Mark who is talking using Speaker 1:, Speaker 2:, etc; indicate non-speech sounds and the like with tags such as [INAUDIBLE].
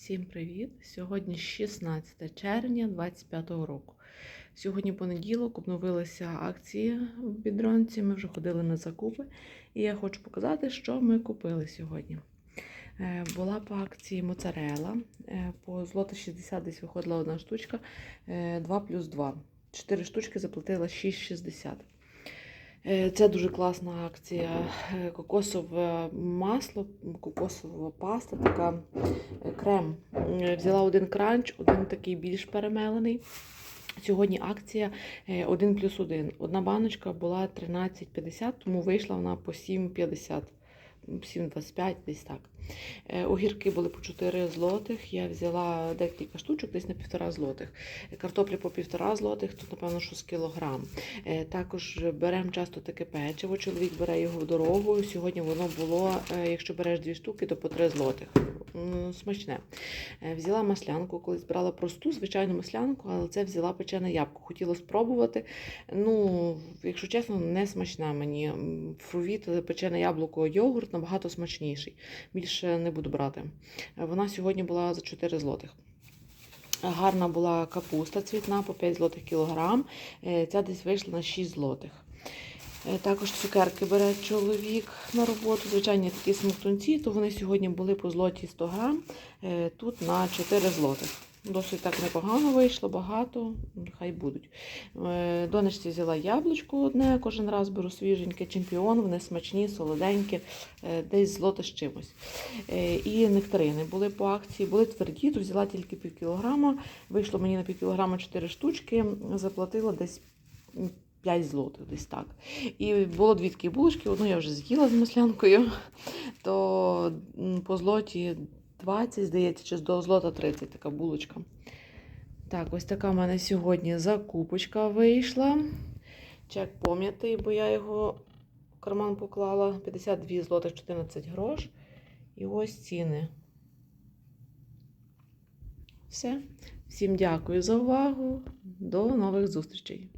Speaker 1: Всім привіт! Сьогодні 16 червня 2025 року. Сьогодні понеділок обновилися акції в бідронці. Ми вже ходили на закупи, і я хочу показати, що ми купили сьогодні. Е, Була по акції моцарела. Е, По злота 60 десь виходила одна штучка 2 плюс 2. 4 штучки заплатила 6,60. Е, Це дуже класна акція. Е, Кокосове масло, кокосова паста, така е, крем. Взяла один кранч, один такий більш перемелений. Сьогодні акція 1 плюс 1. Одна баночка була 13,50, тому вийшла вона по 7,50. 7,25, десь так. Е, Огірки були по 4 злотих. Я взяла декілька штучок, десь на півтора злотих. Картоплі по півтора злотих, тут, напевно, що з кілограм. Е, Також беремо часто таке печиво. Чоловік бере його в дорогу. Сьогодні воно було, е, якщо береш дві штуки, то по 3 злотих. Смачне. Е, Взяла маслянку, колись брала просту, звичайну маслянку, але це взяла печене ябко. Хотіла спробувати. Ну, якщо чесно, не смачна мені. Фрувіт, печене яблуко, йогурт набагато смачніший. Більше не буду брати. Вона сьогодні була за 4 злотих. Гарна була капуста цвітна по 5 злотих кілограм. Е, Ця десь вийшла на 6 злотих. Е, Також цукерки бере чоловік на роботу. Звичайні такі смоктунці, то вони сьогодні були по злоті 100 грам, е, тут на 4 злотих. Досить так непогано вийшло, багато, хай будуть. Е, Донечці взяла яблучко одне, кожен раз беру свіженьке чемпіон, вони смачні, солоденькі, е, десь злоте з чимось. Е, І нектарини були по акції, були тверді, то взяла тільки пів кілограма. Вийшло мені на пів кілограма 4 штучки, заплатила десь 5 злотих, десь так. І було дві такі булочки, одну я вже з'їла з маслянкою, [LAUGHS] то по злоті 20, здається, чи до злота 30 така булочка. Так, ось така в мене сьогодні закупочка вийшла. Чек пом'ятий, бо я його в карман поклала. 52 злотих 14 грош. І ось ціни. Все. Всім дякую за увагу. До нових зустрічей.